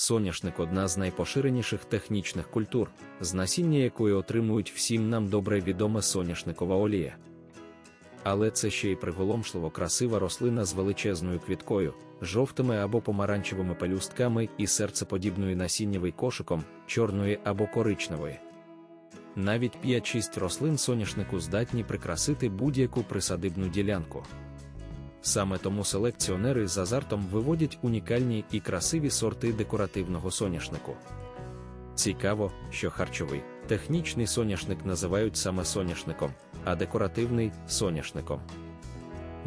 Соняшник одна з найпоширеніших технічних культур, з насіння якої отримують всім нам добре відома соняшникова олія. Але це ще й приголомшливо красива рослина з величезною квіткою, жовтими або помаранчевими пелюстками і серцеподібною насіннєвий кошиком, чорної або коричневої. Навіть 5-6 рослин соняшнику здатні прикрасити будь-яку присадибну ділянку. Саме тому селекціонери з азартом виводять унікальні і красиві сорти декоративного соняшнику. Цікаво, що харчовий, технічний соняшник називають саме соняшником, а декоративний соняшником.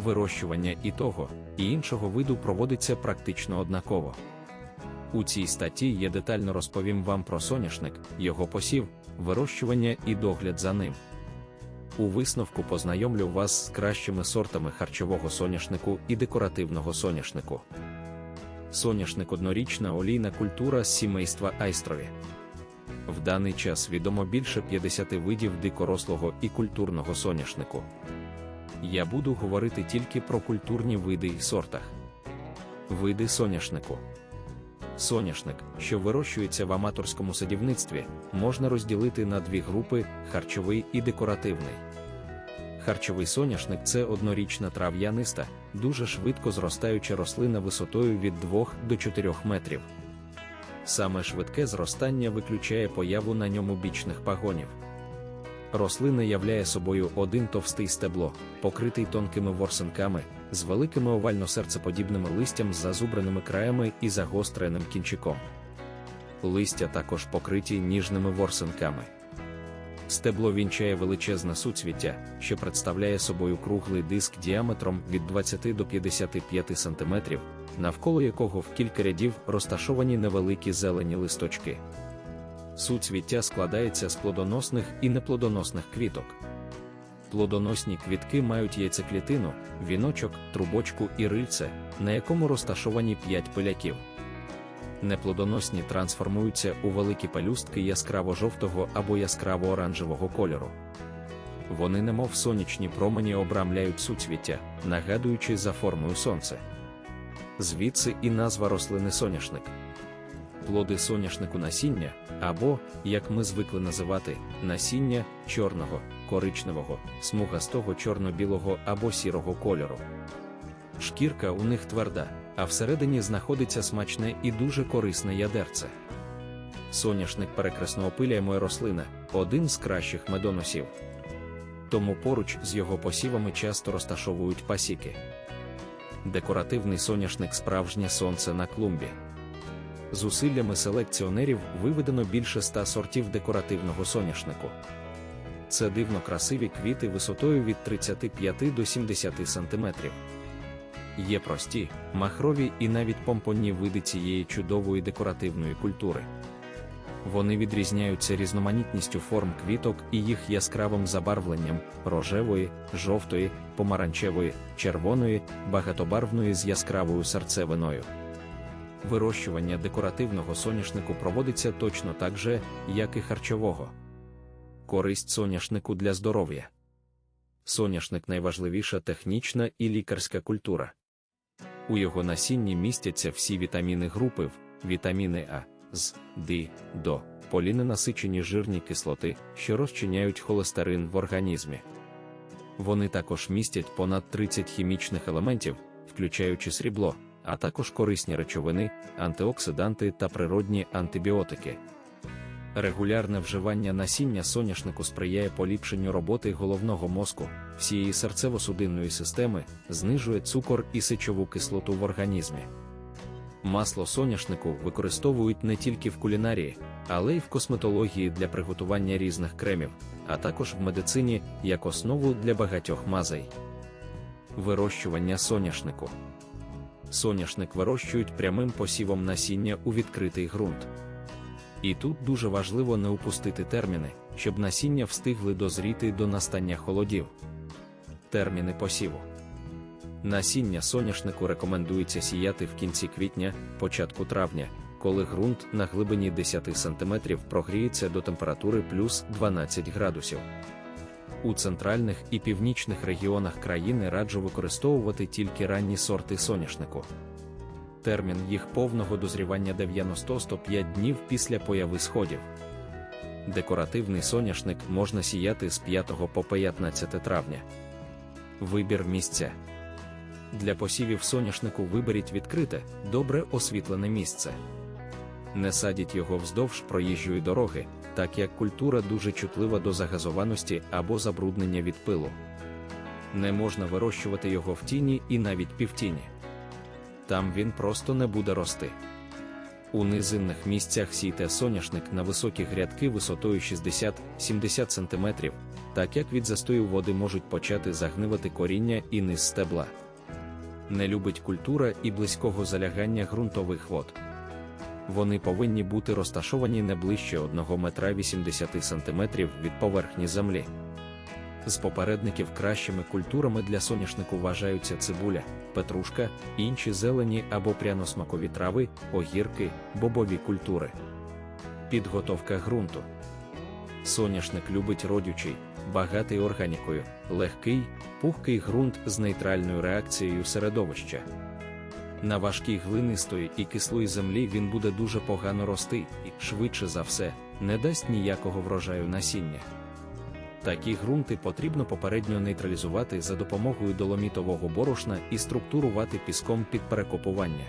Вирощування і того, і іншого виду проводиться практично однаково. У цій статті я детально розповім вам про соняшник, його посів, вирощування і догляд за ним. У висновку познайомлю вас з кращими сортами харчового соняшнику і декоративного соняшнику. Соняшник однорічна олійна культура сімейства айстрові. В даний час відомо більше 50 видів дикорослого і культурного соняшнику. Я буду говорити тільки про культурні види і сортах. Види соняшнику. Соняшник, що вирощується в аматорському садівництві, можна розділити на дві групи харчовий і декоративний. Харчовий соняшник це однорічна трав'яниста, дуже швидко зростаюча рослина висотою від 2 до 4 метрів. Саме швидке зростання виключає появу на ньому бічних пагонів. Рослина являє собою один товстий стебло, покритий тонкими ворсинками, з великими овально-серцеподібними листям з зазубреними краями і загостреним кінчиком. Листя також покриті ніжними ворсинками. Стебло вінчає величезне суцвіття, що представляє собою круглий диск діаметром від 20 до 55 см, навколо якого в кілька рядів розташовані невеликі зелені листочки. Суцвіття складається з плодоносних і неплодоносних квіток. Плодоносні квітки мають яйцеклітину, віночок, трубочку і рильце, на якому розташовані 5 пиляків. Неплодоносні трансформуються у великі пелюстки яскраво-жовтого або яскраво-оранжевого кольору. Вони, немов сонячні промені, обрамляють суцвіття, нагадуючи за формою сонце. Звідси і назва рослини соняшник. Плоди соняшнику насіння, або, як ми звикли називати, насіння чорного, коричневого, смугастого чорно-білого або сірого кольору. Шкірка у них тверда, а всередині знаходиться смачне і дуже корисне ядерце. Соняшник перекресно опиляємої рослина один з кращих медоносів. Тому поруч з його посівами часто розташовують пасіки. Декоративний соняшник справжнє сонце на клумбі. Зусиллями селекціонерів виведено більше ста сортів декоративного соняшнику. Це дивно красиві квіти висотою від 35 до 70 см. Є прості, махрові і навіть помпонні види цієї чудової декоративної культури. Вони відрізняються різноманітністю форм квіток і їх яскравим забарвленням рожевої, жовтої, помаранчевої, червоної, багатобарвної з яскравою серцевиною. Вирощування декоративного соняшнику проводиться точно так же, як і харчового. Користь соняшнику для здоров'я. Соняшник найважливіша технічна і лікарська культура. У його насінні містяться всі вітаміни групи В, вітаміни А, З, Д, До, поліненасичені жирні кислоти, що розчиняють холестерин в організмі. Вони також містять понад 30 хімічних елементів, включаючи срібло, а також корисні речовини, антиоксиданти та природні антибіотики. Регулярне вживання насіння соняшнику сприяє поліпшенню роботи головного мозку, всієї серцево-судинної системи, знижує цукор і сечову кислоту в організмі. Масло соняшнику використовують не тільки в кулінарії, але й в косметології для приготування різних кремів, а також в медицині як основу для багатьох мазей. Вирощування соняшнику. Соняшник вирощують прямим посівом насіння у відкритий ґрунт. І тут дуже важливо не упустити терміни, щоб насіння встигли дозріти до настання холодів. Терміни посіву. Насіння соняшнику рекомендується сіяти в кінці квітня, початку травня, коли ґрунт на глибині 10 см прогріється до температури плюс 12 градусів. У центральних і північних регіонах країни раджу використовувати тільки ранні сорти соняшнику. Термін їх повного дозрівання 90-105 днів після появи сходів. Декоративний соняшник можна сіяти з 5 по 15 травня. Вибір місця. Для посівів соняшнику виберіть відкрите, добре освітлене місце. Не садіть його вздовж проїжджої дороги, так як культура дуже чутлива до загазованості або забруднення від пилу. Не можна вирощувати його в тіні і навіть півтіні. Там він просто не буде рости. У низинних місцях сійте соняшник на високі грядки висотою 60-70 см, так як від застою води можуть почати загнивати коріння і низ стебла. Не любить культура і близького залягання ґрунтових вод. Вони повинні бути розташовані не ближче 1 метра 80 см від поверхні землі. З попередників кращими культурами для соняшнику вважаються цибуля, петрушка, інші зелені або пряносмакові трави, огірки, бобові культури. Підготовка ґрунту. Соняшник любить родючий, багатий органікою, легкий, пухкий ґрунт з нейтральною реакцією середовища. На важкій глинистої і кислої землі він буде дуже погано рости і, швидше за все, не дасть ніякого врожаю насіння. Такі ґрунти потрібно попередньо нейтралізувати за допомогою доломітового борошна і структурувати піском під перекопування.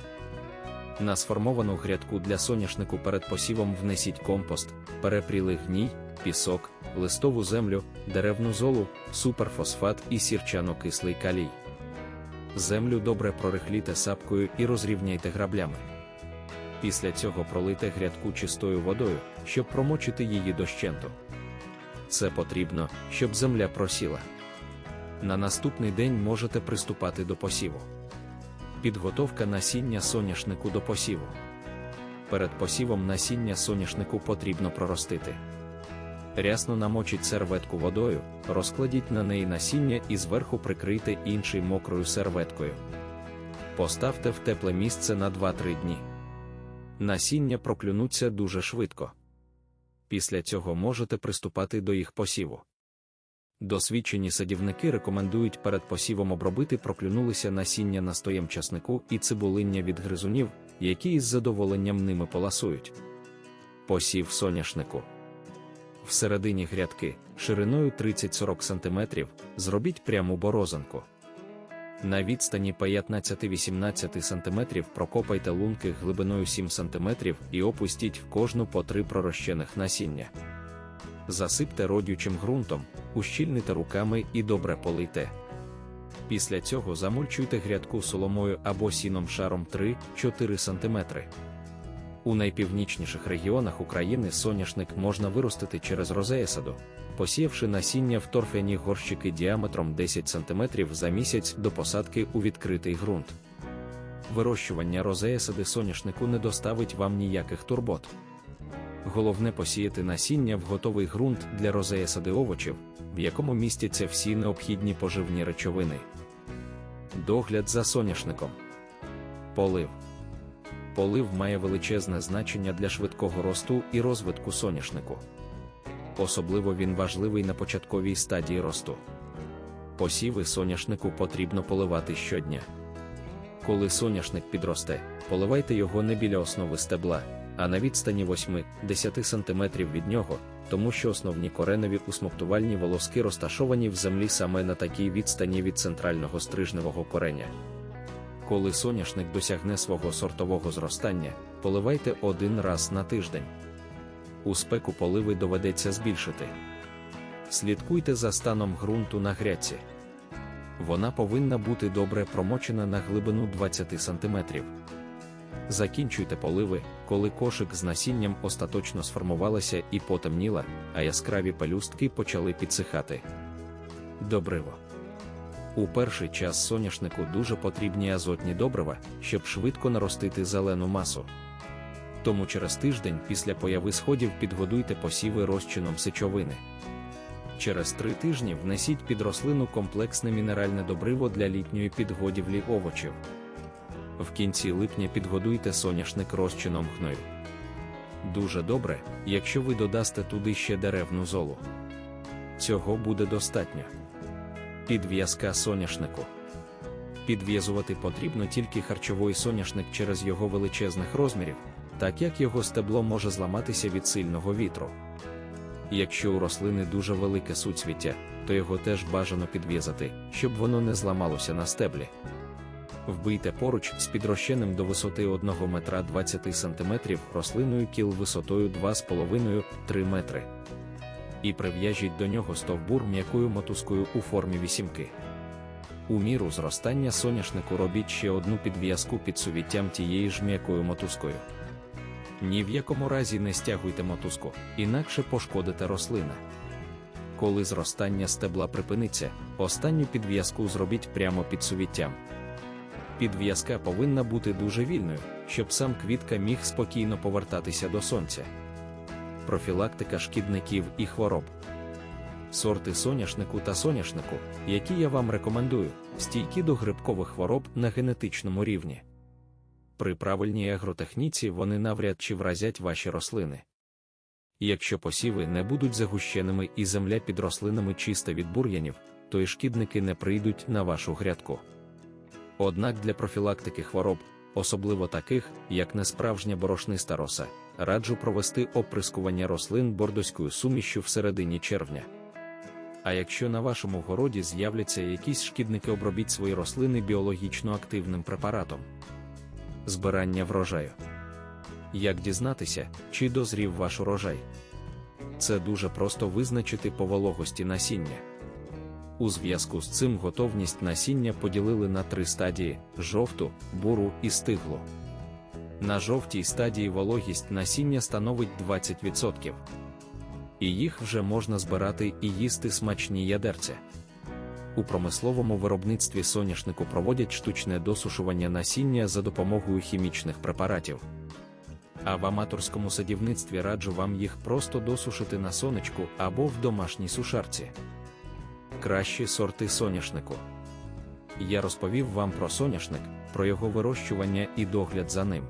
На сформовану грядку для соняшнику перед посівом внесіть компост, перепрілий гній, пісок, листову землю, деревну золу, суперфосфат і сірчано-кислий калій. Землю добре прорихліте сапкою і розрівняйте граблями. Після цього пролийте грядку чистою водою, щоб промочити її дощенту. Це потрібно, щоб земля просіла. На наступний день можете приступати до посіву. Підготовка насіння соняшнику до посіву. Перед посівом насіння соняшнику потрібно проростити. Рясно намочіть серветку водою, розкладіть на неї насіння і зверху прикрийте інший мокрою серветкою. Поставте в тепле місце на 2-3 дні. Насіння проклюнуться дуже швидко. Після цього можете приступати до їх посіву. Досвідчені садівники рекомендують перед посівом обробити проклюнулися насіння настоєм часнику і цибулиння від гризунів, які із задоволенням ними поласують. Посів соняшнику. Всередині грядки, шириною 30-40 см, зробіть пряму борозанку. На відстані 15-18 см прокопайте лунки глибиною 7 см і опустіть в кожну по три пророщених насіння. Засипте родючим ґрунтом, ущільните руками і добре полийте. Після цього замульчуйте грядку соломою або сіном шаром 3-4 см. У найпівнічніших регіонах України соняшник можна виростити через розеясаду, посіявши насіння в торфяні горщики діаметром 10 см за місяць до посадки у відкритий ґрунт. Вирощування розеясади соняшнику не доставить вам ніяких турбот. Головне посіяти насіння в готовий ґрунт для розеясади овочів, в якому містяться всі необхідні поживні речовини. Догляд за соняшником. Полив. Полив має величезне значення для швидкого росту і розвитку соняшнику. Особливо він важливий на початковій стадії росту. Посіви соняшнику потрібно поливати щодня. Коли соняшник підросте, поливайте його не біля основи стебла, а на відстані 8-10 см від нього, тому що основні кореневі усмоктувальні волоски розташовані в землі саме на такій відстані від центрального стрижневого кореня. Коли соняшник досягне свого сортового зростання, поливайте один раз на тиждень. У спеку поливи доведеться збільшити. Слідкуйте за станом ґрунту на грядці. Вона повинна бути добре промочена на глибину 20 см. Закінчуйте поливи, коли кошик з насінням остаточно сформувалася і потемніла, а яскраві пелюстки почали підсихати. Добриво. У перший час соняшнику дуже потрібні азотні добрива, щоб швидко наростити зелену масу. Тому через тиждень після появи сходів підгодуйте посіви розчином сечовини. Через три тижні внесіть під рослину комплексне мінеральне добриво для літньої підгодівлі овочів. В кінці липня підгодуйте соняшник розчином гною. Дуже добре, якщо ви додасте туди ще деревну золу. Цього буде достатньо. Підв'язка соняшнику. Підв'язувати потрібно тільки харчовий соняшник через його величезних розмірів, так як його стебло може зламатися від сильного вітру. Якщо у рослини дуже велике суцвіття, то його теж бажано підв'язати, щоб воно не зламалося на стеблі. Вбийте поруч з підрощеним до висоти 1 метра 20 см рослиною кіл висотою 2,5-3 метри. І прив'яжіть до нього стовбур м'якою мотузкою у формі вісімки. У міру зростання соняшнику робіть ще одну підв'язку під сувіттям тієї ж м'якою мотузкою. Ні в якому разі не стягуйте мотузку, інакше пошкодите рослина. Коли зростання стебла припиниться, останню підв'язку зробіть прямо під сувіттям. Підв'язка повинна бути дуже вільною, щоб сам квітка міг спокійно повертатися до сонця. Профілактика шкідників і хвороб. Сорти соняшнику та соняшнику, які я вам рекомендую, стійкі до грибкових хвороб на генетичному рівні. При правильній агротехніці вони навряд чи вразять ваші рослини. Якщо посіви не будуть загущеними і земля під рослинами чиста від бур'янів, то і шкідники не прийдуть на вашу грядку. Однак для профілактики хвороб, особливо таких, як несправжня борошниста роса, раджу провести оприскування рослин бордоською сумішю в середині червня. А якщо на вашому городі з'являться якісь шкідники, обробіть свої рослини біологічно активним препаратом. Збирання врожаю. Як дізнатися, чи дозрів ваш урожай? Це дуже просто визначити по вологості насіння. У зв'язку з цим готовність насіння поділили на три стадії: жовту, буру і стиглу. На жовтій стадії вологість насіння становить 20%. І їх вже можна збирати і їсти смачні ядерця. У промисловому виробництві соняшнику проводять штучне досушування насіння за допомогою хімічних препаратів. А в аматорському садівництві раджу вам їх просто досушити на сонечку або в домашній сушарці. Кращі сорти соняшнику. Я розповів вам про соняшник, про його вирощування і догляд за ним.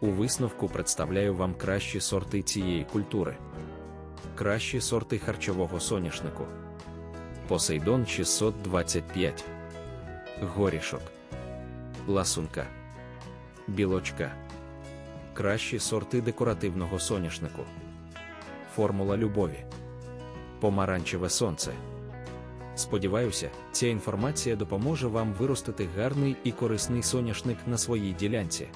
У висновку представляю вам кращі сорти цієї культури. Кращі сорти харчового соняшнику. Посейдон 625. Горішок. Ласунка. Білочка. Кращі сорти декоративного соняшнику. Формула любові. Помаранчеве сонце. Сподіваюся, ця інформація допоможе вам виростити гарний і корисний соняшник на своїй ділянці.